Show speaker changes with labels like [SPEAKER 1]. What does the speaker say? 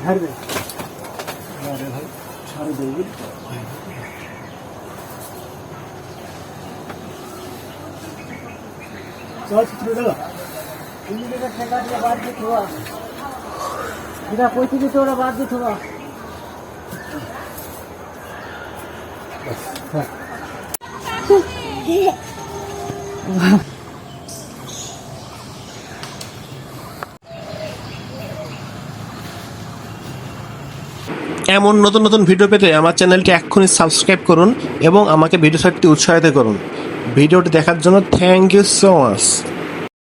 [SPEAKER 1] ছাড়বে আরে ভাই ছাড় দেবি চিত্র দাদা
[SPEAKER 2] ইঞ্জিনিয়ার ঠেকা দিয়ে বাদ দিতে ওরা
[SPEAKER 3] এমন নতুন নতুন ভিডিও পেতে আমার চ্যানেলটি এক্ষুনি সাবস্ক্রাইব করুন এবং আমাকে ভিডিও সাইটটি উৎসাহিত করুন। ভিডিওটি দেখার জন্য থ্যাংক ইউ সো মাচ